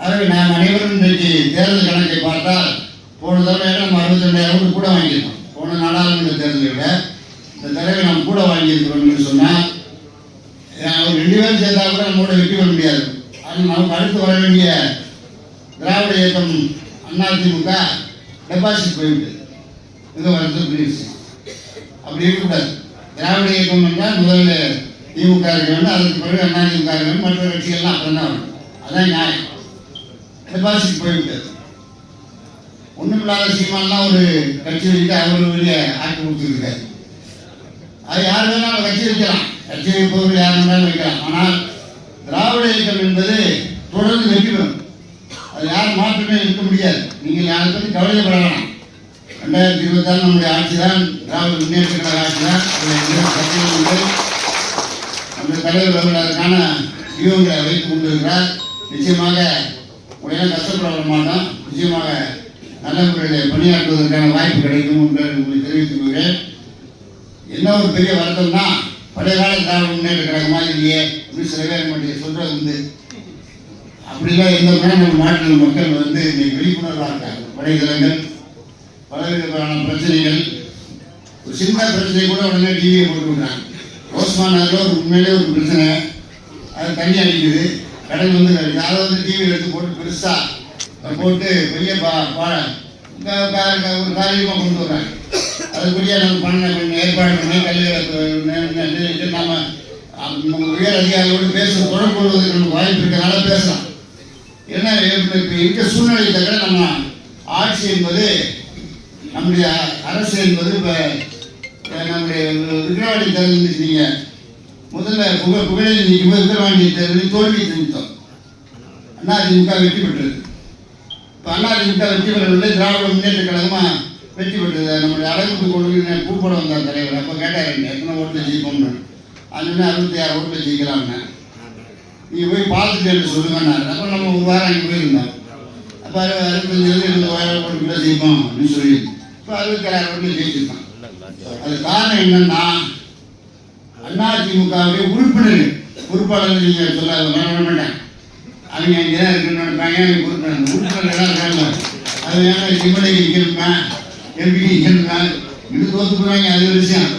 ஆகவே நாம் அனைவரும் இன்றைக்கு தேர்தல் கணக்கை பார்த்தால் போன தடவை நம்ம அறுபத்தி ரெண்டாயிரம் கூட வாங்கியிருக்கோம். போன நாடாளுமன்ற தேர்தலை விட இந்த தடவை நாம் கூட வாங்கியிருக்கிறோம்னு சொன்னால் அவர் ஒரு ரெண்டு பேரும் சேர்ந்தா கூட நம்மளோட வெற்றி பெற முடியாது. ஆனால் நமக்கு அடுத்து வர வேண்டிய திராவிட இயக்கம் அதிமுக டெபாசிட் போயிட்டு இது வருத்தத்துக்குரிய விஷயம். அப்படி இருக்கக்கூடாது. திராவிட இயக்கம் என்றால் முதல்ல திமுக இருக்க வேண்டும் அதற்கு பிறகு அண்ணா திமுக இருக்க வேண்டும் மற்ற கட்சிகள்லாம் அப்புறம் தான் வரும். அதான் நியாயம். டெபாசிட் போய்விட்டது ஒன்றுமில்லாத சீமான்லாம் ஒரு கட்சி வச்சுட்டு அவர் ஒரு கொடுத்துருக்காரு. அது யார் வேணாலும் கட்சி வைக்கலாம். கட்சி வைப்பவர்கள் யார் வேணாலும் வைக்கலாம். ஆனால் திராவிட இயக்கம் என்பது தொடர்ந்து வெற்றி பெறும். அது யார் மாற்றமே இருக்க முடியாது. நீங்கள் யாரை பற்றி கவலைப்படலாம் வேணாம் ரெண்டாயிரத்தி இருபத்தாறு நம்முடைய ஆட்சி தான் திராவிட முன்னேற்ற கழக ஆட்சி தான் அதில் நம்முடைய தலைவர் அவர்கள் அதற்கான வியூகங்களை வைத்துக் கொண்டிருக்கிறார். நிச்சயமாக உடனே கஷ்டப்பட வர நிச்சயமாக நல்ல முறையில் பணியாற்றுவதற்கான வாய்ப்பு கிடைக்கும் என்று உங்களுக்கு தெரிவித்துக் கொள்கிறேன். என்ன ஒரு பெரிய வருத்தம்னா பழைய கால திராவிட முன்னேற்ற கழக இல்லையே அப்படின்னு சில பேர் மட்டும் சொல்றது உண்டு. அப்படிலாம் இருந்தோம்னா நம்ம நாட்டில் மக்கள் வந்து இன்னைக்கு விழிப்புணர்வாக இருக்காங்க. வலைதளங்கள் பலவிதமான பிரச்சனைகள். ஒரு சின்ன பிரச்சனை கூட உடனே டிவியை போட்டு விடுறாங்க. ரோஸ்மான் நகரில் ஒரு உண்மையிலே ஒரு பிரச்சனை. அது தண்ணி அடிக்குது. கடல் வந்து அடிக்குது. டிவி எடுத்து போட்டு பெருசாக போட்டு பெரிய பா ஒரு காரியமாக கொண்டு வர்றாங்க அதுக்குரிய நம்ம பண்ண ஏற்பாடு பண்ணி கல்வி நாம நம்ம உயர் அதிகாரியோடு பேச தொடர்பு கொள்வதற்கு நமக்கு வாய்ப்பு இருக்கிறனால பேசலாம் ஏன்னா இப்போ இப்ப இருக்க சூழ்நிலை தவிர நம்ம ஆட்சி என்பது நம்முடைய அரசு என்பது இப்போ நம்முடைய விக்ரவாடி தேர்தல் முதல்ல புக புகழில் நிற்கும் போது விக்கிரவாண்டி தேர்தலில் தோல்வி தெரிவித்தோம் அதிமுக வெற்றி பெற்றது. இப்போ அதிமுக வெற்றி பெறவில்லை திராவிட முன்னேற்ற கழகமாக வெற்றி பெற்றது. நம்முடைய அழகுக்கு கொள்கை கூப்பிட வந்தார் தலைவர். அப்போ கேட்டார் எத்தனை ஓட்டில் ஜெயிப்போம்னு. அதுன்னு அறுபத்தி ஆறு ஓட்டில் ஜெயிக்கலாம்னு. நீங்கள் போய் பார்த்துட்டு எனக்கு சொல்லுங்கன்னாரு. அப்போ நம்ம ஒரு வாரம் அங்கே போயிருந்தோம். அப்போ அறுபத்தஞ்சு இருபது வாரம் கோடி கூட ஜெயிப்போம் அப்படின்னு சொல்லி இப்போ அறுபத்தி ஆறு ஓட்டில் ஜெயிச்சிருக்கான். அது காரணம் என்னன்னா அதிமுகவுடைய உறுப்பினர்கள் பொறுப்பாளர்கள் நீங்கள் சொல்லாத மாட்டேன் அவங்க இங்கே தான் இருக்குன்னு நினைப்பாங்க உறுப்பினர் உறுப்பினர்கள் இருக்காங்க. அது வேணா எம்எல்ஏ எம்பி நிற்கணுமா? இது தோத்து போகிறாங்க அது ஒரு விஷயம்.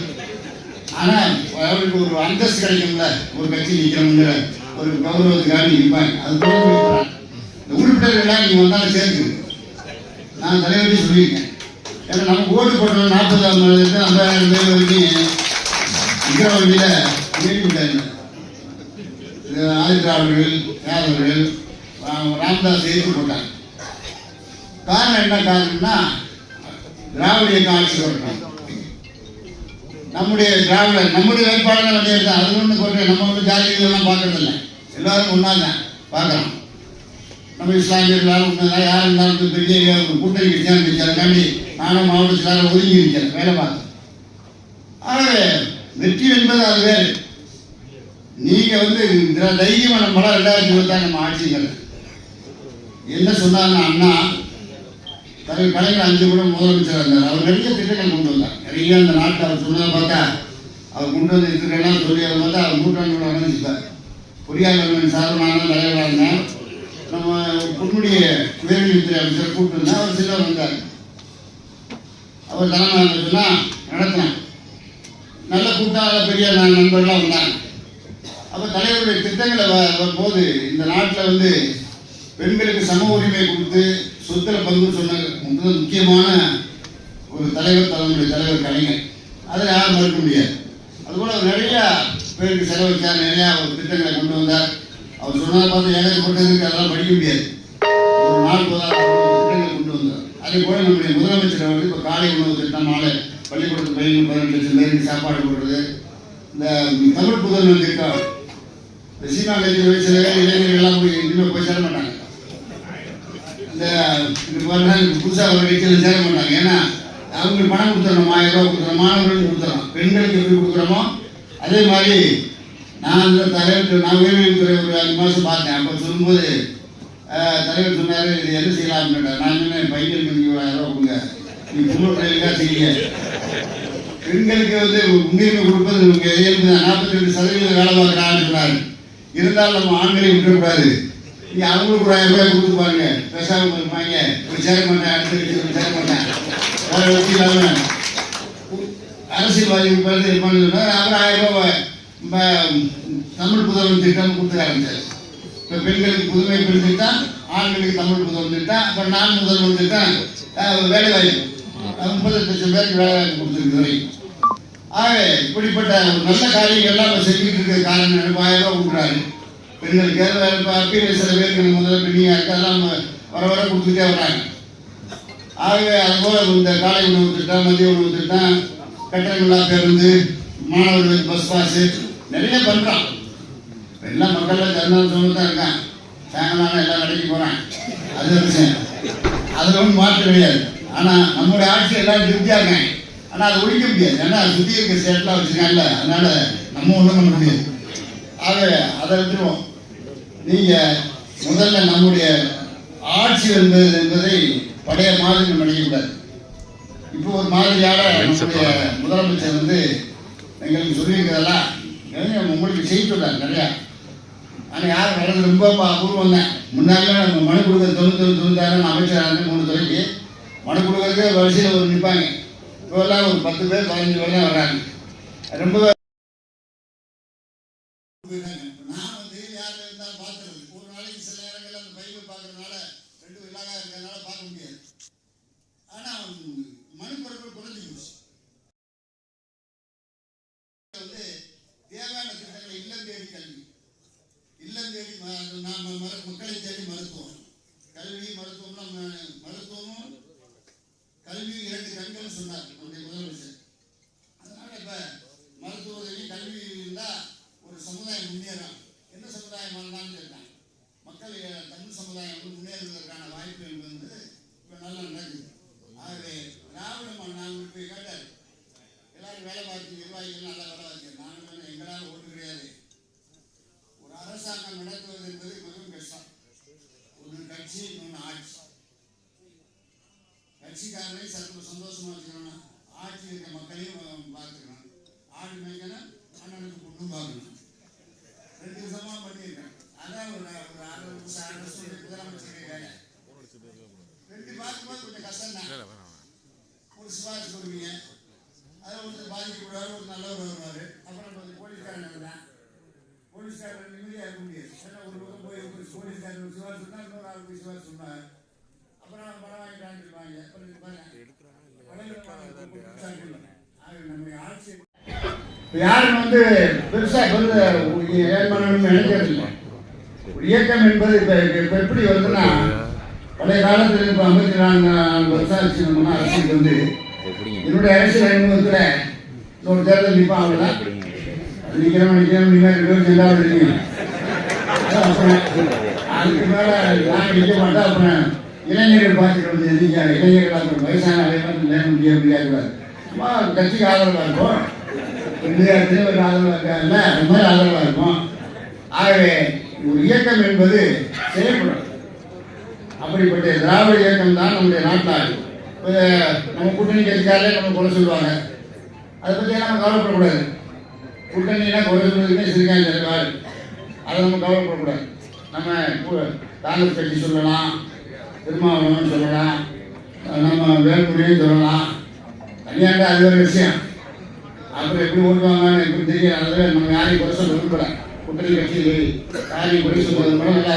ஆனால் அவருக்கு ஒரு அந்தஸ்து கிடைக்கும்ல. ஒரு கட்சி நிற்கிறவங்க ஒரு கௌரவத்துக்காக நிற்பாங்க. அது தோற்று இந்த உறுப்பினர்கள்லாம் நீங்கள் வந்தாலும் சேர்த்து நான் தலைவர்கிட்ட சொல்லியிருக்கேன். ஏன்னா நம்ம ஓட்டு போட்டோம் நாற்பது ஐம்பதாயிரம் பேர் வரைக்கும் விக்கிரவாண்டியில் மீட்டிங் ஆதித்ராவர்கள் யாதவர்கள் ராம்தாஸ் எதிர்த்து போட்டாங்க காரணம் என்ன காரணம்னா திராவிட இயக்கம் ஆட்சி வரணும் நம்முடைய திராவிட நம்முடைய வேட்பாளர்கள் வந்தே தான் அது ஒன்று சொல்றேன் நம்ம வந்து ஜாதிகளெல்லாம் பார்க்கறது இல்லை எல்லாரும் ஒன்றா தான் பார்க்குறோம். நம்ம இஸ்லாமியர்களாலும் ஒன்று யார் இருந்தாலும் பெரிய கூட்டணி கட்சியாக இருந்துச்சு நானும் மாவட்டத்தில் ஒதுங்கி இருக்கிறேன். வேலை பார்த்தேன் ஆகவே வெற்றி என்பது அது வேறு நீங்கள் வந்து இந்த தைரியமான படம் ரெண்டாயிரத்தி இருபத்தாறு நம்ம ஆட்சிகள். என்ன சொன்னாங்க அண்ணா தலைவர் கலைஞர் அஞ்சு கூட முதலமைச்சர் இருந்தார். அவர் நிறைய திட்டங்கள் கொண்டு வந்தார். நிறைய அந்த நாட்டில் அவர் சொன்னதை பார்த்தா அவர் கொண்டு வந்து இருக்கிறேன்னா சொல்லி அதை பார்த்தா அவர் நூற்றாண்டு அமைஞ்சிருப்பார் பொறியாளர்கள் சார்பு நான் தலைவராக இருந்தேன் நம்ம பொன்முடிய உயர்கல்வித்துறை அமைச்சர் கூப்பிட்டு இருந்தா அவர் சிலர் வந்தார். அவர் தலைமை சொன்னால் நடத்தினான் நல்ல கூட்டாள பெரிய நண்பர்களாக நண்பர்கள்லாம் வந்தாங்க. அப்போ தலைவருடைய திட்டங்களை வ- வரும்போது இந்த நாட்டில் வந்து பெண்களுக்கு சம உரிமை கொடுத்து சொத்துல பங்கு சொன்ன முதல் முக்கியமான ஒரு தலைவர் தலைமுறை தலைவர் கலைஞர். அதை யாரும் மறுக்க முடியாது. அதுபோல் அவர் நிறைய பேருக்கு செலவழித்தார் நிறையா அவர் திட்டங்களை கொண்டு வந்தார். அவர் சொன்னதை பார்த்து ஏகப்பட்டதுக்கு அதெல்லாம் படிக்க முடியாது. ஒரு நாள் திட்டங்களை கொண்டு வந்தார். அதே போல் நம்முடைய முதலமைச்சர் அவர்கள் இப்போ காலை உணவு திட்டம் மாலை பள்ளிக்கூடத்து பையனுக்கு பதினெட்டு லட்சம் பேருக்கு சாப்பாடு போடுறது. இந்த தமிழ் புதல்வன் திட்டம் இந்த சீமா கட்சி வயசுல இளைஞர்கள் எல்லாம் போய் இனிமேல் போய் சேர மாட்டாங்க. இந்த இது மாதிரி புதுசாக ஒரு கட்சியில் சேர மாட்டாங்க. ஏன்னா அவங்களுக்கு பணம் கொடுத்துறோம் ஆயிரம் ரூபா கொடுத்துறோம் மாணவர்களுக்கு கொடுத்துறோம் பெண்களுக்கு எப்படி கொடுக்குறோமோ அதே மாதிரி நான் அந்த தலைவர் நான் உயர்வுத்துறை ஒரு அஞ்சு மாதம் பார்த்தேன். அப்போ சொல்லும்போது தலைவர் சொன்னார் இது என்ன செய்யலாம்னு நான் சொன்னேன் பையனுக்கு நீங்கள் ஒரு ஆயிரம் ரூபா கொடுங்க. நீ பொருளுக்காக செய்யுங்க பெண்களுக்கு வந்து முன்னுரிமை கொடுப்பது உங்க இயல்பு நாற்பத்தி ரெண்டு சதவீதம் வேலை பார்க்குறான்னு சொன்னார் இருந்தாலும் நம்ம ஆண்களை விட்டுறக்கூடாது. நீ அவங்களுக்கு ஒரு ஆயிரம் ரூபாய் கொடுத்து பாருங்க. பேசாம இருப்பாங்க ஒரு சேர மாட்டேன் அடுத்த கட்சி பண்ணேன் சேர மாட்டேன். வேற வச்சு இல்லாம அரசியல்வாதி பிறகு இருப்பான்னு சொன்னார். அவர் ஆயிரம் ரூபாய் தமிழ் புதல்வன் திட்டம் கொடுத்து ஆரம்பிச்சார். இப்போ பெண்களுக்கு புதுமை பெண் திட்டம் ஆண்களுக்கு தமிழ் புதல்வன் திட்டம் அப்புறம் நான் முதல்வன் திட்டம் வேலைவாய்ப்பு. வேலை வாய்ப்பு முப்பது லட்சம் பேருக்கு வேலை வாய்ப்பு கொடுத்துருக்கு ஆக இப்படிப்பட்ட ஒரு நல்ல காரியங்கள்லாம் நம்ம செஞ்சுட்டு இருக்க காரணம் எனக்கு ஆயிரம் கொடுக்குறாரு பெண்களுக்கு வேலை இப்போ அப்பீல் சில பேருக்கு முதல்ல பெண்ணியாக இருக்கெல்லாம் வர வர கொடுத்துட்டே வராங்க ஆகவே அதுபோல் இந்த காலை உணவு திட்டம் மதிய உணவு திட்டம் கட்டணங்களா பேருந்து மாணவர்களுக்கு பஸ் பாஸு நிறைய பண்ணுறான் எல்லாம் மக்கள்லாம் ஜனநாயகம் தான் இருக்கான் சாயங்காலம் எல்லாம் கடைக்கு போகிறான் அது ஒரு விஷயம் அதில் ஒன்றும் மாற்றம் கிடையாது ஆனால் நம்முடைய ஆட்சி எல்லாம் திருப்தியாக இருக்காங்க ஆனால் அதை ஒழிக்க முடியாது. ஏன்னா சுற்றி இருக்க ஸ்டேட்லாம் வச்சுருக்காங்கல்ல அதனால் நம்ம ஒன்றும் பண்ண முடியாது. ஆக அதை விட்டுருவோம். நீங்கள் முதல்ல நம்முடைய ஆட்சி என்பது என்பதை பழைய மாதிரி நம்ம நினைக்கக்கூடாது. இப்போ ஒரு மாதிரியாக நம்முடைய முதலமைச்சர் வந்து எங்களுக்கு சொல்லியிருக்கிறதெல்லாம் நிறைய உங்களுக்கு செய்ய சொல்றாரு நிறையா. ஆனால் யார் வர்றது ரொம்ப ப- அபூர்வம் தான். முன்னாடிலாம் நம்ம மனு கொடுக்குற தொண்ணூத்தொன்று தொண்ணூத்தாயிரம் அமைச்சராக மூணு துறைக்கு. மனு கொடுக்கறதுக்கு வரிசையில் ஒரு நிற்பாங்க இப்போல்லாம் ஒரு பத்து பேர் பதினஞ்சு பேர் தான் வர்றாங்க ரொம்ப நான் வந்து யார் இருந்தாலும் பார்க்கறது ஒரு நாளைக்கு சில நேரங்களில் அந்த பைபிள் பார்க்கறதுனால ரெண்டு இல்லாத இருக்கிறதுனால பார்க்க முடியாது. ஆனால் மனு பொருட்கள் குறைஞ்சி போச்சு. வந்து தேவையான திட்டங்களை இல்லம் தேடி கல்வி. இல்லம் தேடி ம- அது நாம மர- தேடி மருத்துவம். கல்வி மருத்துவம்னா மருத்துவமும் கல்வி இரண்டு கண்கள் சொன்னார்கள் நம்முடைய முதலமைச்சர் அதனால இப்ப மருத்துவ உதவி கல்வி இருந்தா ஒரு சமுதாயம் முன்னேறும் என்ன சமுதாயம் இருந்தாலும் இருக்காங்க மக்கள் தமிழ் சமுதாயம் வந்து முன்னேறுவதற்கான வாய்ப்பு என்பது இப்ப நல்லா நடக்குது. ஆகவே திராவிட மண்ணாங்க போய் கேட்டார். எல்லாரும் வேலை பார்த்து நிர்வாகிகள் நல்லா வேலை பார்த்து நானும் எங்களால் ஓட்டு கிடையாது. ஒரு அரசாங்கம் நடத்துவது என்பது மிகவும் கஷ்டம். ஒரு கட்சி இன்னொன்று ஆட்சி. கட்சிக்காரனை சற்று சந்தோஷமா வச்சுக்கணும் ஆட்சி இருக்க மக்களையும் பார்த்துக்கணும் ஆடு மேய்க்கணும் அண்ணனுக்கு பொண்ணு பார்க்கணும் ரெண்டு விதமா பண்ணியிருக்கேன். அதான் ஒரு ஒரு ஆறு வருஷம் ஆறு வருஷம் முதலமைச்சருடைய வேலை. ரெண்டு பார்க்கும்போது கொஞ்சம் கஷ்டம் தான் ஒரு சிபாரிசு கொடுப்பீங்க அதில் ஒருத்தர் பாதிக்கக்கூடாது ஒரு நல்லவர் வருவார். அப்புறம் கொஞ்சம் போலீஸ்காரன் இருந்தான் போலீஸ்காரன் நிம்மதியாக இருக்க முடியாது. ஏன்னா ஒரு பக்கம் போய் ஒரு போலீஸ்காரன் ஒரு சிபாரிசு சொன்னா இன்னொரு ஆள் போய் சொன்னார். அப்புறம் பணம் வாங்கிட்டான்னு பாருங்க நம்முடைய ஆட்சி. யாரும் வந்து பெருசா வந்து ஏன் பண்ணணும்னு நினைக்கிறது இல்லை. ஒரு இயக்கம் என்பது இப்ப இப்ப எப்படி வருதுன்னா பழைய காலத்துல இப்ப ஐம்பத்தி நான்கு நாலு வருஷம் ஆச்சு நம்ம அரசியல் வந்து என்னுடைய அரசியல் அனுபவத்துல ஒரு தேர்தல் நிற்பான் அவ்வளவுதான் நிக்கிறவன் நிக்கிறவன் நீங்க ரெண்டு பேரும் எல்லாரும் இருக்கீங்க அதுக்கு மேல நான் நிக்க மாட்டேன் அப்புறம் இளைஞர்கள் பார்த்துக்கிறது வந்து எதிர்க்க வயசான அலைவன் நேரம் முடிய முடியாது சும்மா கட்சிக்கு ஆதரவாக இருக்கும். இந்தியாத்திலே ஒரு ஆதரவாக இருக்காங்கல்ல அந்த மாதிரி ஆதரவாக இருக்கும். ஆகவே ஒரு இயக்கம் என்பது செயல்படும். அப்படிப்பட்ட திராவிட இயக்கம் தான் நம்முடைய நாட்டாள் இப்ப நம்ம கூட்டணி கட்சிக்காரே நம்ம கொலை சொல்லுவாங்க. அதை பற்றி நம்ம கவலைப்படக்கூடாது. கூட்டணினா குறை சொல்றதுக்குன்னே சிறுகாய் இருக்காரு. அதை நம்ம கவலைப்படக்கூடாது. நம்ம காங்கிரஸ் கட்சி சொல்லலாம். திருமாவளவன் சொல்லலாம். நம்ம வேல்முறையும் சொல்லலாம். தனியாண்டா அது ஒரு விஷயம். அப்புறம் எப்படி ஓட்டுவாங்கன்னு எப்படி தெரியும் அதில் நம்ம யாரையும் குறை சொல்ல விரும்பல. கூட்டணி கட்சி யாரையும் குறை சொல்றது கூட நல்லா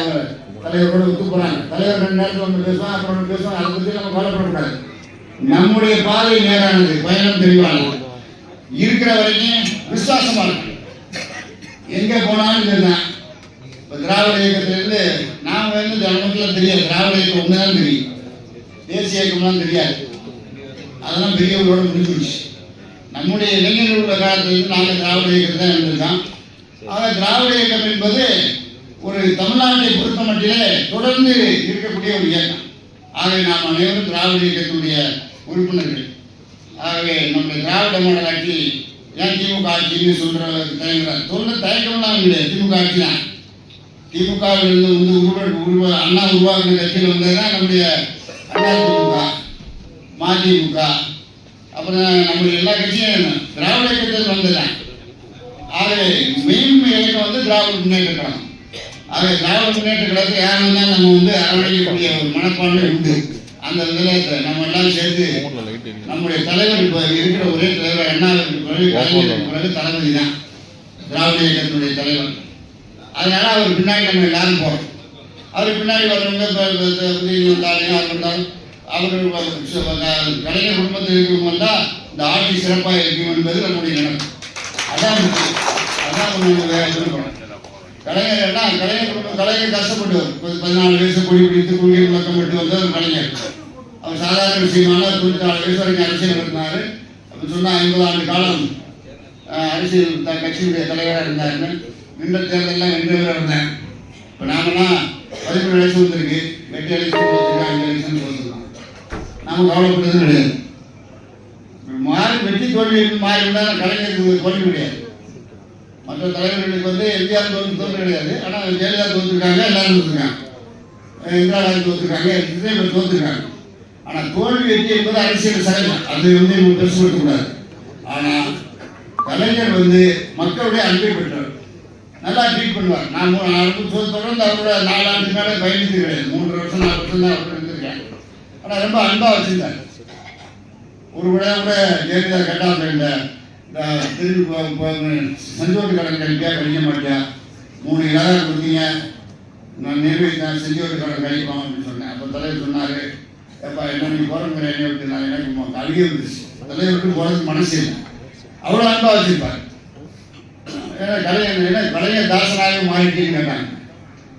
தலைவரோட ஒத்து போகிறாங்க தலைவர் ரெண்டு நேரத்தில் ஒன்று பேசுவான் அப்புறம் ஒன்று பேசுவோம் அதை பற்றி நம்ம கவலைப்படக்கூடாது நம்முடைய பாதை நேரானது. பயணம் தெளிவானது இருக்கிற வரைக்கும் விசுவாசமாக இருக்கு. எங்கே போனாலும் இதுதான். இப்போ திராவிட இயக்கத்திலிருந்து நாம வந்து ஜனமக்கெல்லாம் தெரியாது. திராவிட இயக்கம் ஒண்ணுதான் தெரியும். தேசிய இயக்கம்லாம் தெரியாது. அதெல்லாம் பெரியவர்களோட முடிஞ்சிருச்சு. நம்முடைய இளைஞர்கள் உள்ள காலத்திலிருந்து நாங்கள் திராவிட இயக்கம் தான் இருந்திருக்கோம் ஆக திராவிட இயக்கம் என்பது ஒரு தமிழ்நாட்டை பொறுத்த மட்டிலே தொடர்ந்து இருக்கக்கூடிய ஒரு இயக்கம். ஆகவே நாம் அனைவரும் திராவிட இயக்கத்தினுடைய உறுப்பினர்கள். ஆகவே நம்முடைய திராவிட மாடல் ஆட்சி ஏன் திமுக ஆட்சின்னு சொல்கிற தயங்குறாங்க. சொல்ல தயக்கம்லாம் கிடையாது திமுக ஆட்சி தான். திமுகவிலிருந்து வந்து உருவ உருவ அண்ணா உருவாக்கின கட்சியில் வந்ததுதான் நம்முடைய அண்ணா திமுக மதிமுக அப்புறம் நம்முடைய எல்லா கட்சியும் திராவிட இயக்கத்தில் வந்ததுதான். ஆகவே மெயின் இயக்கம் வந்து திராவிட முன்னேற்ற கழகம். ஆக திராவிட முன்னேற்ற கழகத்தை யார் வந்தாலும் நம்ம வந்து அரவணைக்கக்கூடிய ஒரு மனப்பான்மை உண்டு. அந்த நிலையத்தை நம்ம எல்லாம் சேர்த்து நம்முடைய தலைவர் இப்போ இருக்கிற ஒரே தலைவர் அண்ணாவிற்கு பிறகு தளபதி தான். திராவிட இயக்கத்தினுடைய தலைவர். அதனால அவர் பின்னாடி நம்ம எல்லாரும் போறோம். அவர் பின்னாடி வரவங்க இப்போ உதயநிதி வந்தாலும் கலைஞர் குடும்பத்தில் இருக்கிறவங்க வந்தால் இந்த ஆட்சி சிறப்பாக இருக்கும் என்பது நம்முடைய நினைப்பு அதான் முக்கியம். அதான் கலைஞர் என்ன? கலைஞர் குடும்பம் கலைஞர் கஷ்டப்பட்டவர். பதினாலு வயசு குடி பிடித்து கொள்கை முழக்கம் விட்டு வந்தவர் கலைஞர். அவர் சாதாரண விஷயமான தொண்ணூத்தி நாலு வயசு வரைக்கும் அரசியல் இருந்தார் அப்படி சொன்னா ஐம்பது ஆண்டு காலம் அரசியல் கட்சியினுடைய தலைவராக இருந்தாருன்னு நின்ற தேர்தலாம் வென்றவராக இருந்தேன். இப்போ நாமெல்லாம் பதிமூணு எலெக்ஷன் வந்திருக்கு. எட்டு எலெக்ஷன் வந்திருக்கு அஞ்சு எலெக்ஷன் வந்துருக்கோம் நாம கவலைப்பட்டது கிடையாது. மாறி வெற்றி தோல்வி மாறி இருந்தால் கலைஞருக்கு தோல்வி கிடையாது. மற்ற தலைவர்களுக்கு வந்து எம்ஜிஆர் தோல்வி தோல்வி கிடையாது. ஆனால் ஜெயலலிதா தோத்துருக்காங்க எல்லாரும் தோத்துருக்காங்க. இந்திரா காந்தி தோத்துருக்காங்க விஜய் தோத்துருக்காங்க. ஆனால் தோல்வி வெற்றி என்பது அரசியல் சகஜம். அது வந்து பெருசுபடுத்தக்கூடாது ஆனால் கலைஞர் வந்து மக்களுடைய அன்பை பெற்றார் நல்லா ட்ரீட் பண்ணுவார் நான் மூணு நாலு தொடர்ந்து அவரோட நாலாண்டு மேலே பயணித்து கிடையாது மூன்று வருஷம் நாலு வருஷம் தான் அவரோட இருந்திருக்கேன். ஆனால் ரொம்ப அன்பாக வச்சிருந்தார் ஒரு விட கூட ஜெயலலிதா கேட்டாங்க இந்த இந்த திரும்பி செஞ்சோட்டு கடன் கழிக்கா கழிக்க மாட்டியா மூணு இலாகா கொடுத்தீங்க. நான் நிர்வகித்தேன். செஞ்சோட்டு கடன் கழிப்போம் அப்படின்னு சொன்னேன். அப்போ தலைவர் சொன்னார் எப்பா என்ன நீ போகிறங்கிற என்ன விட்டு நான் எனக்கு ம- அழுகே இருந்துச்சு தலைவருக்கு விட்டு போகிறதுக்கு மனசு இல்லை. அவ்வளோ அன்பாக வச்சுருப்பார். ஏன்னா கலைஞர் என்ன கலைஞர் தாசனாகவே மாறிட்டீங்கன்னு கேட்டாங்க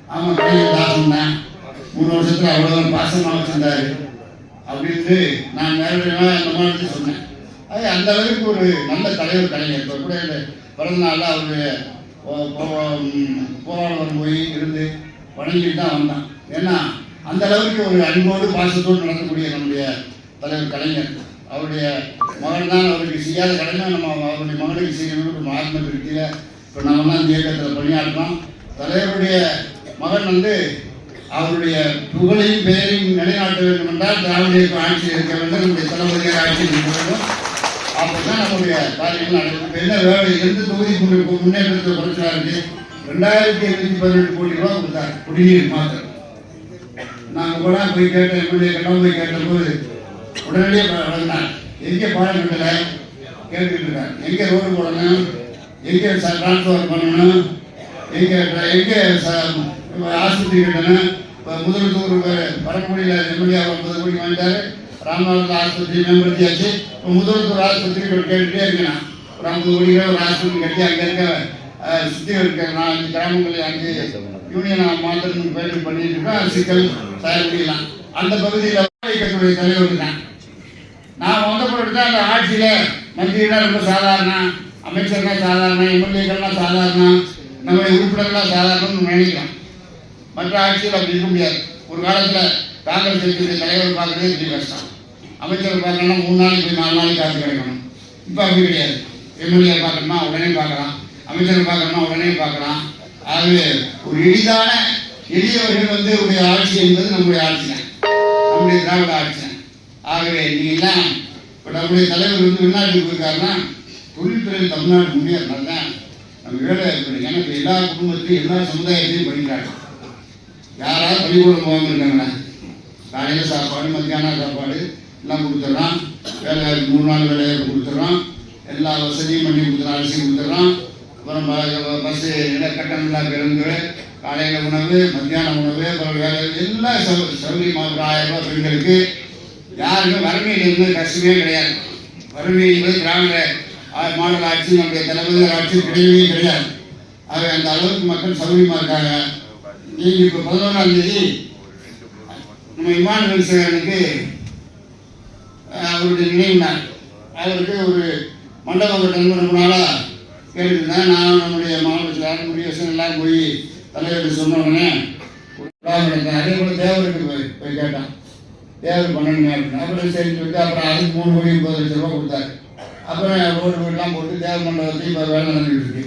ஆமாம் கலைஞர் தாசன் தான். மூணு வருஷத்துல அவ்வளோ பாசமாக வச்சிருந்தாரு. அப்படின்ட்டு நான் நேரடியாக அந்த மாதிரி சொன்னேன். அது அந்த அளவுக்கு ஒரு நல்ல தலைவர் கலைஞர். இப்போ கூட இந்த பிறந்த நாளில் அவருடைய போ- போ- ம், போய் இருந்து வணங்கிட்டு தான் வந்தான். ஏன்னா அந்த அளவுக்கு ஒரு அன்போடு பாசத்தோடு நடக்கக்கூடிய நம்முடைய தலைவர் கலைஞர். அவருடைய மகன் தான் அவருக்கு செய்யாத கடமை. நம்ம அவருடைய மகனுக்கு செய்யணும்னு ஆத்ம திருப்தியில் இப்போ நாமெல்லாம் இந்த இயக்கத்தில் பணியாற்றோம் தலைவருடைய மகன் வந்து அவருடைய புகழையும் பெயரையும் நிலைநாட்ட வேண்டும் என்றால் திராவிடருக்கு ஆட்சி இருக்க வேண்டும் நம்முடைய தளபதியாக ஆட்சி இருக்க வேண்டும் அப்பதான் நம்முடைய காரியங்கள் நடக்கும். என்ன வேலை? எந்த தொகுதி முன்னேற்றத்தை முன்னேற்றத்தை குறைச்சாருக்கு ரெண்டாயிரத்தி எண்ணூத்தி பதினெட்டு கோடி ரூபா கொடுத்தாரு. குடிநீர் மாத்திரம். நாங்கள் கூட போய் கேட்ட எம்எல்ஏ கட்டம் போய் கேட்டபோது உடனடியே வழங்கினார். எங்க பாடம் கட்டலை கேட்டுக்கிட்டு இருக்காங்க எங்கே ரோடு போடணும்? எங்க டிரான்ஸ்ஃபர் பண்ணணும்? எங்கே எங்கே ச- ஆஸ்பத்திரி கட்டணும்? இப்ப முதலத்தூர் பரமக்குடியில் எம்எல்ஏ ஒன்பது கோடி வாங்கிட்டாரு. ராமநாதபுரம் ஆஸ்பத்திரி மேம்படுத்தியாச்சு. இப்போ முதலத்தூர் ஆஸ்பத்திரி கேட்டுகிட்டே கேட்டுட்டே இருக்கிறான் ஒரு ஐம்பது கோடி ஒரு ஆஸ்பத்திரி கட்டி அங்கே இருக்க அஹ், சுத்தி இருக்க நான் கிராமங்களில் அஞ்சு யூனியன் மாத்திரம் பயிர் பண்ணிட்டு இருக்கோம். சிக்கல். சாயப்படியலாம் அந்த பகுதியில் இயக்கத்துடைய தலைவர் தான். நான் வந்த பிறகு தான் அந்த ஆட்சியில் மந்திரிலாம் ரொம்ப சாதாரணம் அமைச்சர்னா சாதாரணம் எம்எல்ஏக்கள்லாம் சாதாரணம் நம்முடைய உறுப்பினர்கள்லாம் சாதாரணம்னு நினைக்கிறோம் மற்ற ஆட்சியில் அப்படி இருக்க முடியாது. ஒரு காலத்தில் காங்கிரஸ் கட்சியுடைய தலைவர் பார்க்கறதே பெரிய கஷ்டம். அமைச்சர் பார்க்கணும்னா மூணு நாளைக்கு போய் நாலு நாளைக்கு காசு கிடைக்கணும். இப்போ அப்படி கிடையாது. எம்எல்ஏ பார்க்கணுமா உடனே பார்க்கலாம். அமைச்சர் பார்க்கணுமா உடனே பார்க்கலாம். ஆகவே ஒரு எளிதான எளியவர்கள் வந்து உடைய ஆட்சி என்பது நம்முடைய ஆட்சி தான். நம்முடைய திராவிட ஆட்சி தான். ஆகவே நீங்க எல்லாம் இப்போ நம்முடைய தலைவர் வந்து வெளிநாட்டுக்கு போயிருக்காருன்னா தொழில்துறையில் தமிழ்நாடு முன்னேறினால நம்ம வேலை இருக்கணும் ஏன்னா இப்போ எல்லா குடும்பத்தையும் எல்லா சமுதாயத்திலையும் படிக்கிறாங்க. யாராவது பள்ளிக்கூடம் போகாமல் இருக்காங்கண்ணா காலையில் சாப்பாடு மத்தியானம் சாப்பாடு எல்லாம் கொடுத்துட்றோம் வேலை மூணு நாள் வேலை வாய்ப்பு கொடுத்துட்றோம் எல்லா வசதியும் பண்ணி கொடுத்துறோம் அரிசி கொடுத்துட்றோம் அப்புறம் ப- பஸ்ஸு கட்டணம் கட்டணமில்லா பேருந்து காலையில் உணவு மத்தியான உணவு அப்புறம் வேலை எல்லாம் சௌ சௌகரியமாக ஒரு ஆயிரம் ரூபாய் பெண்களுக்கு யாருமே வறுமையில் இருந்து கஷ்டமே கிடையாது. வறுமை என்பது திராவிட மாநில மாடல் ஆட்சி நம்முடைய தலைவர் ஆட்சி கிடையவே கிடையாது. ஆக அந்த அளவுக்கு மக்கள் சௌகரியமாக இருக்காங்க. நீங்க இப்போ பதினோராம் தேதி நம்ம இமானுவல் சேகரனுக்கு அவருடைய நினைவு நாள். அவருக்கு ஒரு மண்டபம் கட்டணும் ரொம்ப நாளாக கேட்டுருந்தேன் நான் நம்முடைய மாவட்டத்தில் செயலாளர் எல்லாம் போய் தலைவர்கிட்ட சொன்ன ஒரு அதே போல் தேவருக்கு போய் போய் கேட்டான். தேவர் பண்ணணுங்க அப்படின்னு அப்புறம் சரி சொல்லிட்டு அப்புறம் அதுக்கு மூணு கோடி முப்பது லட்ச ரூபா கொடுத்தாரு. அப்புறம் ரோடு வீடுலாம் போட்டு தேவ மண்டபத்தையும் இப்போ வேலை நடந்துகிட்டு இருக்கு.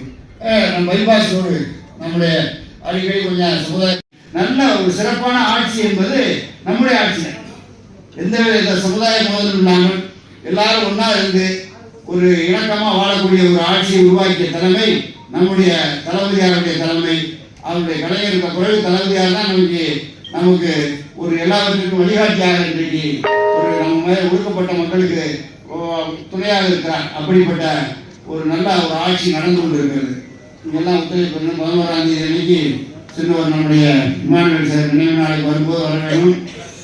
நம்ம பைபாஸ் ரோடு நம்முடைய அடிக்கடி கொஞ்சம் சமுதாய நல்ல ஒரு சிறப்பான ஆட்சி என்பது நம்முடைய ஆட்சி. எந்த வித சமுதாய மோதலும் இல்லாமல் எல்லாரும் ஒன்றா இருந்து ஒரு இணக்கமாக வாழக்கூடிய ஒரு ஆட்சியை உருவாக்கிய தலைமை நம்முடைய தளபதியாருடைய தலைமை அவருடைய கலைஞர் குரல் தளபதியார் தான் நமக்கு நமக்கு ஒரு எல்லாவற்றுக்கும் வழிகாட்டியாக இன்றைக்கு ஒரு நம்ம மேல் ஒடுக்கப்பட்ட மக்களுக்கு துணையாக இருக்கிறார் அப்படிப்பட்ட ஒரு நல்ல ஒரு ஆட்சி நடந்து கொண்டிருக்கிறது. இங்கெல்லாம் ஒத்துழைப்பு பதினோராம் தேதி அன்னைக்கு சின்னவர் நம்முடைய இமானுவேல் சார். நினைவு நாளைக்கு வரும்போது வர வேண்டும்.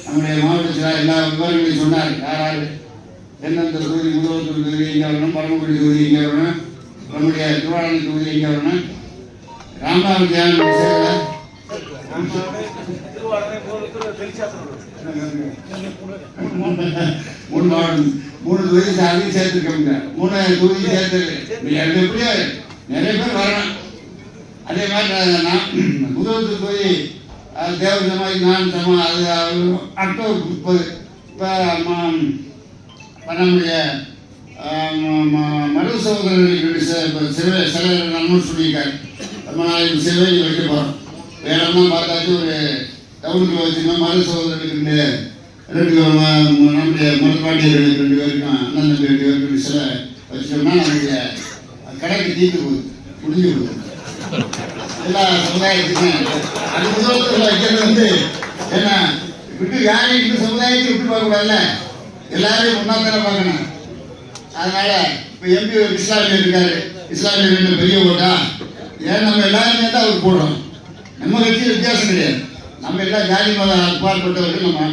நம்முடைய மாவட்ட சார் எல்லா விவரங்களையும் சொன்னார். யார் யார்? எந்தெந்த தொகுதி முதல்வர் தொகுதி எங்கே வரணும். பரமக்குடி தொகுதி எங்கே வரணும். நம்முடைய திருவாரூர் தொகுதி எங்கே வரணும். ராமநாதன் தியானம் சேரல மூணு மாவட்டம் மூணு தொகுதி சாதியும் சேர்த்துருக்கோங்க மூணு தொகுதி சேர்த்து எப்படியோ நிறைய பேர் வரணும் அதே மாதிரி நான் நான் முதல்வர் தொகுதி அது நான் சம அது அக்டோபர் முப்பது இப்போ நம்முடைய மருத சகோதரர்களுக்கு சிலை சிலை நம்ம சொல்லியிருக்காரு ரொம்ப நாளைக்கு வைக்க போகிறோம் வேற பார்த்தாச்சு ஒரு டவுனுக்கு வச்சுன்னா மருத சகோதரர்களுக்கு ரெண்டு ம- ம- நம்முடைய மருதப்பாண்டியர்களுக்கு ரெண்டு பேருக்கும் அண்ணன் தம்பி ரெண்டு பேருக்கு ரெண்டு சிலை வச்சுட்டோம்னா நம்முடைய கடைக்கு தீர்த்து போகுது முடிஞ்சு போகுது. எல்லா சமுதாயத்துக்கும். அது முதல்வத்தில் வைக்கிறது வந்து என்ன விட்டு யாரையும் இந்த சமுதாயத்தை விட்டு பார்க்கக்கூடாதுல்ல எல்லாரையும் ஒன்றா தானே பார்க்கணும். அதனால இப்போ எம்பி ஒரு இஸ்லாமியர் இருக்காரு. இஸ்லாமியர் பெரிய ஓட்டா. ஏன் நம்ம எல்லாருமே தான் அவருக்கு போடுறோம். நம்ம கட்சியில் வித்தியாசம் கிடையாது. நம்ம எல்லாம் ஜாதி மத அப்பாற்பட்டவர்கள் நம்ம.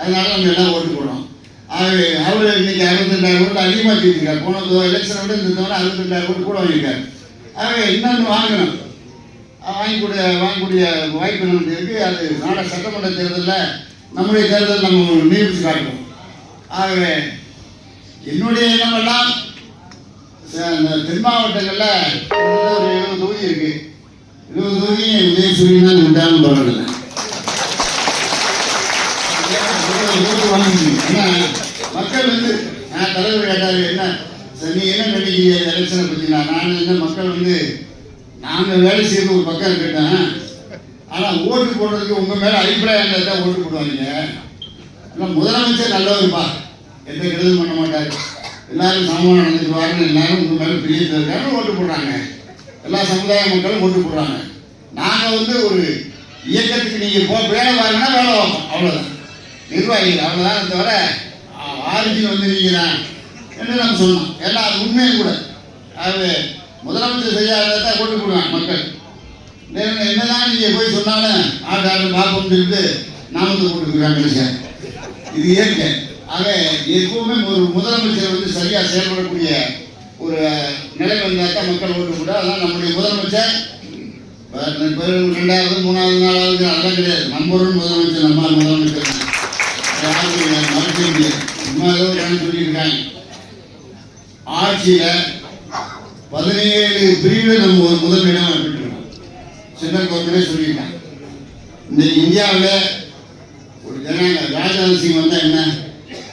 அதனால நம்ம எல்லாம் ஓட்டு போடுறோம். ஆகவே அவர் இன்னைக்கு அறுபத்தெண்டாயிரம் ஓட்டு அதிகமாக வச்சிருக்காரு போன எலெக்ஷனை விட இந்த தவிர அறுபத்தெண்டாயிரம் ஓட்டு கூட வாங்கியிருக்காரு. ஆகவே இன்னொன்று வாங்கணும். வாங்கக்கூடிய வாங்கக்கூடிய வாய்ப்பு நமக்கு இருக்கு. அது நாட சட்டமன்ற தேர்தலில் நம்முடைய தேர்தல் நம்ம நிரூபித்து காட்டுவோம். ஆகவே என்னுடைய எண்ணமெல்லாம் இந்த தென் மாவட்டங்களில் ஒரு எழுபது தொகுதி இருக்கு. இருபது தொகுதியும் உதயசூரியன் தான் விட்டாலும் பரவாயில்ல ஏன்னா, மக்கள் வந்து நான் தலைவர் கேட்டாரு என்ன சார், நீ என்ன நினைக்கிறீங்க எலெக்ஷனை பற்றி நான் நான் என்ன மக்கள் வந்து நாங்கள் வேலை செய்யறது ஒரு பக்கம் இருக்கட்டும். ஆனால் ஓட்டு போடுறதுக்கு உங்கள் மேலே அபிப்பிராயம் இருந்தால் தான் ஓட்டு போடுவாங்க. ஆனால் முதலமைச்சர் நல்லவருப்பா. எந்த கெடுதலும் பண்ண மாட்டார். எல்லாரும் சமமாக நடந்துக்குவாருன்னு எல்லாரும் உங்கள் மேலே பிரியத்தில் இருக்காரு ஓட்டு போடுறாங்க. எல்லா சமுதாய மக்களும் ஓட்டு போடுறாங்க. நாங்கள் வந்து ஒரு இயக்கத்துக்கு நீங்கள் போ வேலை பாருங்கன்னா வேலை பார்ப்போம் அவ்வளோதான் நிர்வாகிகள் அவ்வளோதான் தவிர ஆரிஜின் வந்திருக்கிறான் என்று நம்ம சொன்னோம் எல்லாம் அது உண்மையும் கூட. அது முதலமைச்சர் செய்யாத தான் ஓட்டு போடுவாங்க மக்கள். என்னதான் நீங்கள் போய் சொன்னாலும் ஆட்டு ஆட்டு பார்ப்போம் சொல்லிட்டு நாமத்தை போட்டுக்கிறாங்க கடைசியாக இது இயற்கை. ஆக எப்பவுமே ஒரு முதலமைச்சர் வந்து சரியா செயல்படக்கூடிய ஒரு நிலை வந்தாக்கா மக்கள் ஓட்டு கூட அதான் நம்முடைய முதலமைச்சர் ரெண்டாவது மூணாவது நாலாவது அதெல்லாம் கிடையாது. நம்பர் ஒன் முதலமைச்சர் நம்ம முதலமைச்சர். தான். மறுக்க முடியாது சும்மா ஏதோ சொல்லியிருக்காங்க. ஆட்சியில பதினேழு பிரிவில் நம்ம ஒரு முதலிடம் பெற்றிருக்கோம் சின்ன கோர்ட்டிலே சொல்லியிருக்காங்க. இன்னைக்கு இந்தியாவில் ஒரு ஜனங்க ராஜநாத் சிங் வந்தால் என்ன?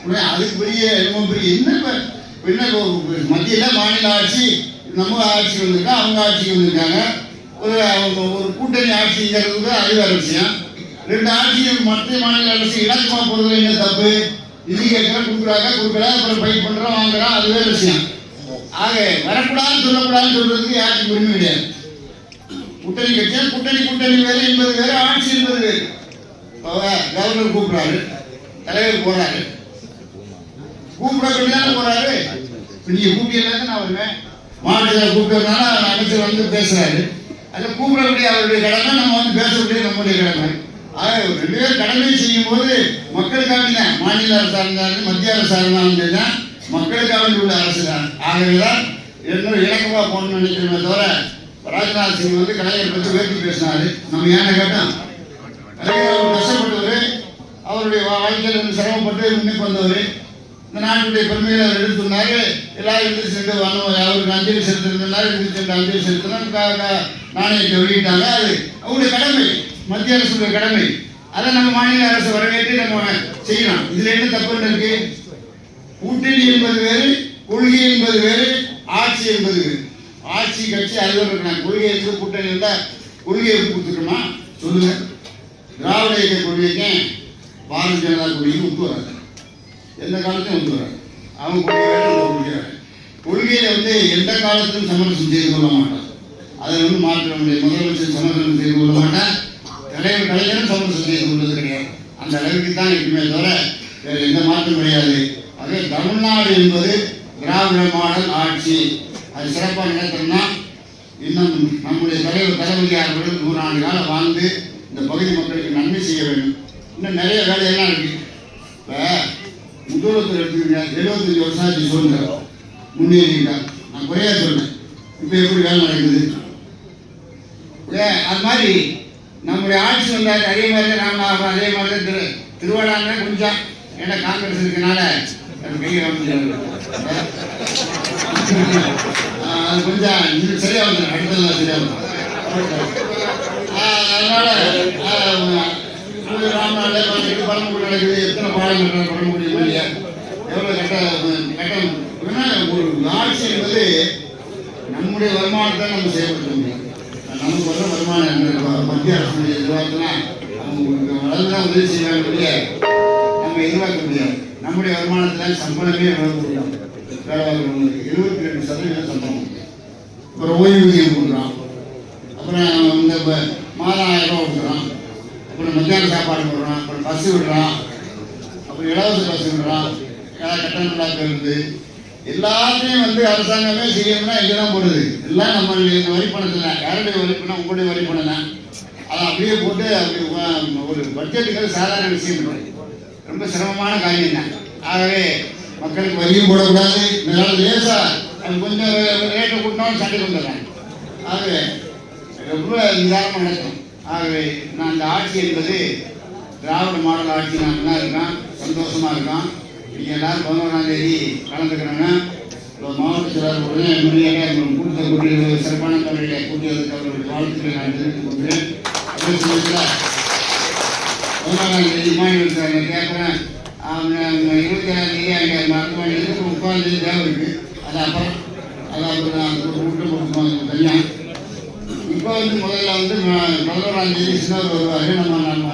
உடனே அதுக்கு பெரிய என்னமோ பெரிய என்ன இப்ப- என்ன மத்தியில் மாநில ஆட்சி நம்ம ஆட்சி வந்திருக்கா அவங்க ஆட்சிக்கு வந்திருக்காங்க. ஒரு அவங்க ஒரு கூட்டணி ஆட்சிங்கிறது அது வேறு விஷயம் ரெண்டு ஆட்சியும் மத்திய மாநில அரசு இணக்கமா போறதுல என்ன தப்பு? நிதி கேட்கற கொடுக்குறாங்க கொடுக்கல அப்புறம் பைக் பண்றோம் வாங்குறோம் அதுவே விஷயம் ஆக வரக்கூடாதுன்னு சொல்லக்கூடாதுன்னு சொல்றதுக்கு யாருக்கும் உரிமை கிடையாது. கூட்டணி கட்சியா கூட்டணி கூட்டணி வேறு என்பது வேறு ஆட்சி என்பது வேறு. கவர்னர் கூப்பிடுறாரு தலைவர் போறாரு. கூப்பிடக்கூடிய போறாரு. நீங்க கூப்பிட்டு நான் வருவேன்? மாவட்டத்தில் கூப்பிட்டதுனால அமைச்சர் வந்து பேசுறாரு. அதில் கூப்பிடக்கூடிய அவருடைய கடமை நம்ம வந்து பேசக்கூடிய நம்முடைய கடமை. ரெண்டு பேரும் கடமை செய்யும் போது மக்களுக்காக தான். மாநில அரசா இருந்தாலும் மத்திய அரசா இருந்தாலும் தான் மக்களுக்காக உள்ள அரசு தான். ஆகவே தான் இன்னும் இலக்கமாக போகணும்னு நினைக்கிறோமே தவிர ராஜ்நாத் சிங் வந்து கலைஞர் பற்றி வேட்டி பேசினாரு. நம்ம ஏன்னு கேட்டோம்? கலைஞர் கஷ்டப்பட்டவர். அவருடைய வாழ்க்கையில் இருந்து சிரமப்பட்டு முன்னுக்கு வந்தவர். இந்த நாட்டுடைய பெருமையில் அவர் எடுத்துனாரு எல்லாரும் எழுதி சென்று வரணும் அவருக்கு அஞ்சலி செலுத்திருந்தாரு எழுதி சென்று அஞ்சலி செலுத்தினா நாணயத்தை வெளியிட்டாங்க. அது அவருடைய கடமை. மத்திய அரசுடைய கடமை. அதை நம்ம மாநில அரசு வரவேற்று நம்ம செய்யலாம். இதுல என்ன தப்பு இருக்கு கூட்டணி என்பது வேறு கொள்கை என்பது வேறு ஆட்சி என்பது வேறு. ஆட்சி கட்சி அதுவரை இருக்கிறாங்க. கொள்கை இருந்து கூட்டணி இருந்தா கொள்கையை எப்படி கொடுத்துருமா சொல்லுங்க. திராவிட இயக்க கொள்கைக்கு பாரதிய ஜனதா கொள்கைக்கு ஒத்து வராது. எந்த காலத்தையும் ஒத்து வராது. அவங்க கொள்கை கொள்கையில வந்து எந்த காலத்திலும் சமரசம் செய்து கொள்ள மாட்டார் அதில் வந்து மாற்ற முடியாது முதலமைச்சர் சமரசம் செய்து கொள்ள மாட்டேன் தலைவர் கலைஞரும் சமூக செய்து கொள்வது கிடையாது அந்த அளவுக்கு தான் இருக்குமே தவிர வேறு எந்த மாற்றம் கிடையாது. அதே தமிழ்நாடு என்பது திராவிட மாடல் ஆட்சி. அது சிறப்பாக நடத்தணும்னா இன்னும் நம்முடைய தலைவர் தளபதி அவர்கள் நூறாண்டு காலம் வாழ்ந்து இந்த பகுதி மக்களுக்கு நன்மை செய்ய வேண்டும். இன்னும் நிறைய வேலையெல்லாம் இருக்கு. இப்போ முதலமைச்சர் எடுத்துக்கிங்க எழுபத்தஞ்சு வருஷம் ஆச்சு சுதந்திரம். முன்னேறிட்டார் நான் குறையா சொன்னேன் இப்போ எப்படி வேலை நடக்குது? ஏன் அது மாதிரி நம்முடைய ஆட்சி வந்தால் அதே மாதிரி தான் நாம அதே மாதிரி தான் திரு திருவாடான கொஞ்சம் ஏன்னா காங்கிரஸ் இருக்கனால அது கையை ஆஹ் அது கொஞ்சம் இது சரியா வந்து அடுத்தது சரியா அதனால ஆஹ் இது ராமநாடு இது நடக்குது. எத்தனை பாடங்கள் கட்டுறது பரமக்குடி இல்லையா? எவ்வளோ கட்ட கட்டம். ஒரு ஆட்சி என்பது நம்முடைய வருமானத்தை நம்ம செயல்படுத்த முடியும். வருஷம் வருமானம் என்ன மத்திய அரசுடைய நிர்வாகத்தில் அவங்க வளர்ந்து உதவி செய்வாங்க நம்ம எதிர்பார்க்க முடியாது. நம்முடைய வருமானத்தில் சம்பளமே வர முடியும் வேலை பார்க்குறவங்களுக்கு இருபத்தி ரெண்டு சதவீதம் சம்பளம். அப்புறம் ஓய்வூதியம் கொடுக்குறோம் அப்புறம் இந்த மாதம் ஆயிரம் ரூபா கொடுக்குறோம் அப்புறம் மத்தியான சாப்பாடு போடுறான். அப்புறம் பஸ் விடுறோம் அப்புறம் இலவச பஸ் விடுறோம் ஏதாவது கட்டணம் இல்லா பேருந்து. எல்லாத்தையும் வந்து அரசாங்கமே செய்யணும்னா இங்கே தான் போடுது. எல்லாம் நம்ம இந்த வரி பணத்தில் யாருடைய வரி பணம் உங்களுடைய வரி பணம் தான். அதை அப்படியே போட்டு அப்படி ஒரு பட்ஜெட்டுக்கு சாதாரண விஷயம் ரொம்ப சிரமமான காரியம் தான். ஆகவே மக்களுக்கு வரியும் போடக்கூடாது. இதனால லேசா அது கொஞ்சம் ரேட்டை கூட்டினாலும் சண்டை கொண்டுறாங்க ஆகவே ரொம்ப நிதானமாக நடக்கும் ஆகவே நான் இந்த ஆட்சி என்பது திராவிட மாடல் ஆட்சி நான் நல்லா இருக்கேன். சந்தோஷமா இருக்கான். நீங்க எல்லாரும் பதினோராம் தேதி இப்போ மாவட்ட செயலாளர் உடனே முறையாக கூட்டத்தை கூட்டி சிறப்பான முறையில் கூட்டியதுக்கு அவர்களுடைய வாழ்த்துக்களை நான் தெரிவித்துக் கொள்கிறேன். அதே சமயத்தில் பதினாறாம் தேதி மாநில சார் கேட்குறேன். இருபத்தி ஏழாம் தேதி அங்கே மருத்துவமனை இருக்கு முப்பதாம் தேதி தேவை இருக்கு. அது அப்புறம் அது அப்புறம் ஒரு கூட்டம் கொடுக்கணும் தனியாக இப்போ வந்து முதல்ல வந்து பதினோராம் தேதி சின்ன வருவார். நம்ம நம்ம,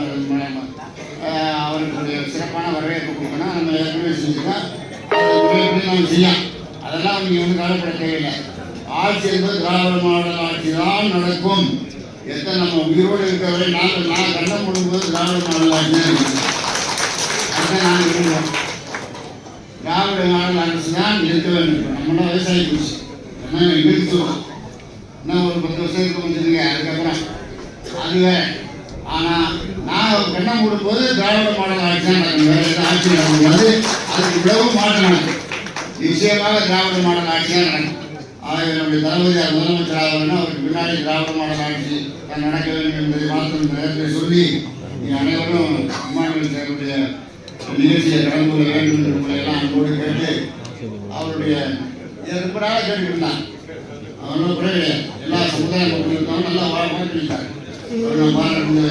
அவருக்கு சிறப்பான வரவேற்பு கொடுக்கணும். நம்ம ஏற்கனவே செஞ்சுருக்கோம் நம்ம செய்யலாம். அதெல்லாம் நீங்கள் வந்து கவலைப்பட தேவையில்லை. ஆட்சி என்பது திராவிட மாடல் ஆட்சி தான் நடக்கும். எத்தனை நம்ம உயிரோடு இருக்கிறவரை நாங்கள் நான் கண்டம் போடும்போது திராவிட மாடல் ஆட்சி தான் இருக்குது அதுதான் நாங்கள் விரும்புகிறோம் திராவிட மாடல் ஆட்சி தான் இருக்க வேண்டும். நம்மளாம் விவசாயி குடிச்சு ஏன்னா நிறுத்துவோம் இன்னும் ஒரு பத்து வருஷம் இருக்க முடிஞ்சுதுங்க அதுக்கப்புறம் அதுவே ஆனால் நான் கண்ணம் கொடுப்பது திராவிட மாடல் ஆட்சி தான் ஆட்சி நடக்க முடியாது அதுக்கு இவ்வளவு மாற்றம் நடக்கும் நிச்சயமாக திராவிட மாடல் ஆட்சி தான் நடக்கும். ஆகவே நம்முடைய தளபதியார் முதலமைச்சர் ஆகணும்னா அவருக்கு பின்னாடி திராவிட மாடல் ஆட்சி தான் நடக்க வேண்டும் என்பதை மாற்றம் நேரத்தில் சொல்லி நீ அனைவரும் விமானங்கள் சேருடைய நிகழ்ச்சியை கலந்து கொள்ள வேண்டும் என்று உங்களை எல்லாம் அன்போடு கேட்டு அவருடைய இதை ரொம்ப நாளாக கேட்டுக்கிட்டான் அவனும் கூட எல்லா சமுதாய மக்களுக்கும் நல்லா வாழ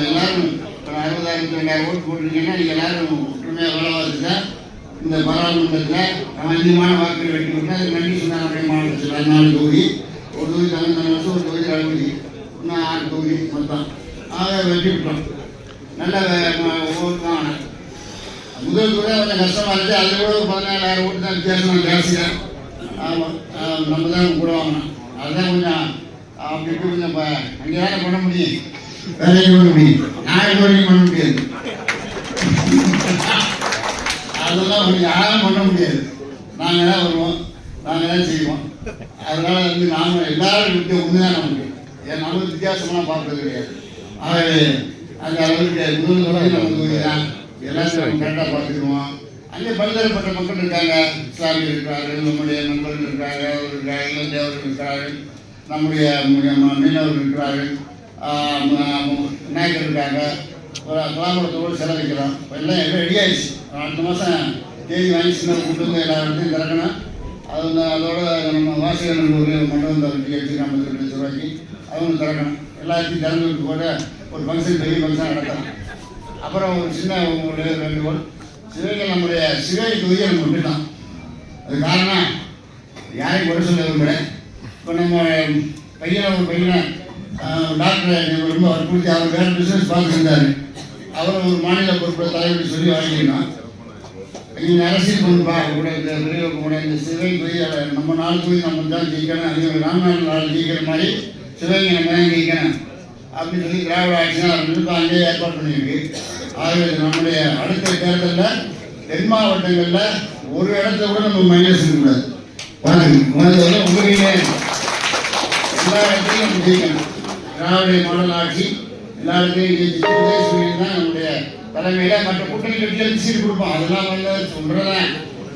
எல்லாரும் ஒரு அறுபதாயிரத்தி ரெண்டாயிரம் ஓட்டு போட்டிருக்கீங்கன்னா நீங்கள் எல்லாரும் ஒற்றுமையாக வேலை பார்த்துட்டா இந்த பாராளுமன்றத்தில் நம்ம அதிகமான வாக்குகள் வெட்டி விட்டு அது நன்றி சொன்னாங்க அப்படியே மாவட்டத்தில் நாலு தொகுதி. ஒரு தொகுதி தமிழ் வருஷம் ஒரு தொகுதி அறுபது இன்னும் ஆறு தொகுதி மொத்தம். ஆக வெட்டி விட்டோம் நல்ல ஓட்டு தான் முதல் கூட கொஞ்சம் கஷ்டமாக இருந்துச்சு அதில் கூட ஒரு ஓட்டு தான் வித்தியாசம் ஜாஸ்தி தான் ஆமாம் நம்ம தான் கூட வாங்கணும். அதுதான் கொஞ்சம் அப்படி இப்படி கொஞ்சம் அங்கே தானே பண்ண முடியும். வேற எங்க பண்ண முடியும் நான் இது வரைக்கும் பண்ண முடியாது. அதெல்லாம் யாரும் பண்ண முடியாது. நாங்கள் தான் வருவோம் நாங்கள் தான் செய்வோம்? அதனால வந்து நாம எல்லாரும் விட்டு ஒன்று தான் நமக்கு ஏன் நமக்கு வித்தியாசமெல்லாம் பார்க்கறது கிடையாது. ஆகவே அந்த அளவுக்கு முதல் தொகுதி நம்ம தொகுதி தான் எல்லாத்தையும் கரெக்டாக பார்த்துக்குவோம் அங்கே பலதரப்பட்ட மக்கள் இருக்காங்க. இஸ்லாமியர் இருக்கிறார்கள் நம்முடைய நண்பர்கள் இருக்கிறார்கள் அவர் இருக்கிறார்கள் இளந்தேவர்கள் இருக்கிறார்கள் நம்முடைய ம- மீனவர்கள் இருக்கிறார்கள். விநாயகர் இருக்காங்க ஒரு கலாபுரத்தோடு செலவிக்கிறோம் எல்லாம் எல்லாம் ரெடி ஆயிடுச்சு. அடுத்த மாதம் தேதி வாங்கி சின்ன கூட்டு எல்லா இடத்தையும் திறக்கணும் அது வந்து அதோட நம்ம வாசகர் ஒரு மண்டபம் தரட்டி வச்சு நம்ம ரெண்டு லட்ச ரூபாய்க்கு அதுவும் திறக்கணும். எல்லாத்தையும் திறந்து விட்டு ஒரு ஃபங்க்ஷன் பெரிய ஃபங்க்ஷன் நடத்தணும். அப்புறம் ஒரு சின்ன ஒரு ரெண்டு கோல் சிவகங்கை நம்முடைய சிவகங்கை தொகுதியை நம்ம விட்டுட்டோம். அது காரணம் யாரையும் குறை சொல்ல விரும்பல இப்போ நம்ம பையனை ஒரு பையனை டாக்டர் எங்கள் ரொம்ப வற்புறுத்தி அவர் வேறு பிஸ்னஸ் பார்த்துருந்தாரு அவர் ஒரு மாநில பொறுப்பை தலைவர் சொல்லி வாங்கிக்கணும் நீங்கள் அரசியல் பண்ணுப்பா கூட இந்த பெரியவங்க கூட இந்த சிவகங்கை போய் அதை நம்ம நாள் போய் நம்ம தான் ஜெயிக்கணும். அதே மாதிரி ராமநாடு நாள் ஜெயிக்கிற மாதிரி சிவகங்கை ஜெயிக்கணும். அப்படின்னு சொல்லி திராவிட ஆட்சியாக தான் அங்கேயே ஏற்பாடு பண்ணியிருக்கு. ஆகவே நம்முடைய அடுத்த தேர்தலில் தென் மாவட்டங்களில் ஒரு இடத்த கூட நம்ம மைனஸ் இருக்கக்கூடாது பாருங்க எல்லா இடத்துலையும் நம்ம ஜெயிக்கணும். திராவிட மாடல் ஆட்சி எல்லா தான் நம்முடைய தலைமையில மற்ற கூட்டணி கட்சிகளுக்கு சீர் கொடுப்போம் அதெல்லாம் வந்து சொல்றதான்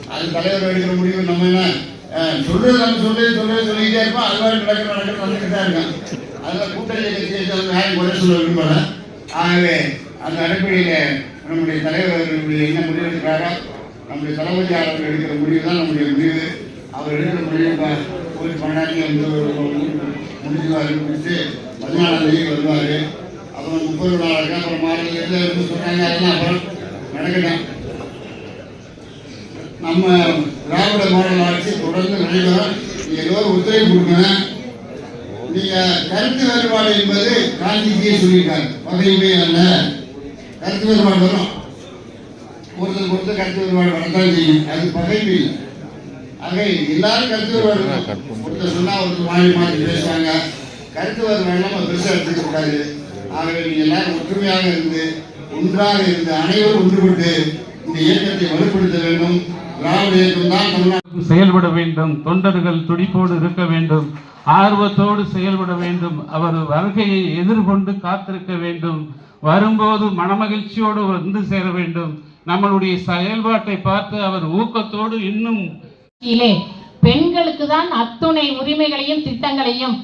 அது தலைவர் எடுக்கிற முடிவு நம்ம என்ன சொல்றது நம்ம சொல்றது சொல்றது சொல்லிக்கிட்டே இருப்போம். அது மாதிரி நடக்க நடக்க நடந்துட்டு தான் இருக்கும் அதில் கூட்டணி கட்சியை வந்து யாரும் குறை சொல்ல விரும்பல. ஆகவே அந்த அடிப்படையில் நம்முடைய தலைவர் என்ன முடிவு எடுக்கிறாரோ நம்முடைய தளபதி அவர்கள் எடுக்கிற முடிவு தான் நம்முடைய முடிவு. அவர் எடுக்கிற முடிவு ப- கோயில் வந்து முடிச்சுவார் முடிச்சு பதினாலாம் தேதி வருவார். அப்புறம் முப்பது நாளாக அப்புறம் மாநிலத்தில் இருந்து சொன்னாங்க அதெல்லாம் அப்புறம் நடக்கட்டும். நம்ம திராவிட மாடல் ஆட்சி தொடர்ந்து நடைபெறும். ஏதோ ஒத்துழைப்பு கொடுக்கணும். நீங்க கருத்து வேறுபாடு என்பது காந்திஜியே சொல்லியிருக்காங்க பகையுமே அல்ல. கருத்து வேறுபாடு வரும். ஒருத்தர் ஒருத்தர் கருத்து வேறுபாடு வரத்தான் செய்யும். அது பகைமை இல்லை. ஆக எல்லாரும் கருத்து வேறுபாடு இருக்கும். ஒருத்தர் சொன்னா ஒருத்தர் மாறி மாறி பேசுவாங்க. கருத்து வேறுபாடு நம்ம பெருசாக எடுத்துக்க கூடாது. ஆகவே நீங்க எல்லாரும் ஒற்றுமையாக இருந்து ஒன்றாக இருந்து அனைவரும் ஒன்றுபட்டு இந்த இயக்கத்தை வலுப்படுத்த வேண்டும். திராவிட இயக்கம் தான் தமிழ்நாடு. செயல்பட வேண்டும். தொண்டர்கள் துடிப்போடு இருக்க வேண்டும். ஆர்வத்தோடு செயல்பட வேண்டும். அவர் வருகையை எதிர்கொண்டு காத்திருக்க வேண்டும். வரும்போது மனமகிழ்ச்சியோடு வந்து சேர வேண்டும். நம்மளுடைய செயல்பாட்டை பார்த்து அவர் ஊக்கத்தோடு இன்னும் பெண்களுக்கு தான் அத்துணை உரிமைகளையும் திட்டங்களையும்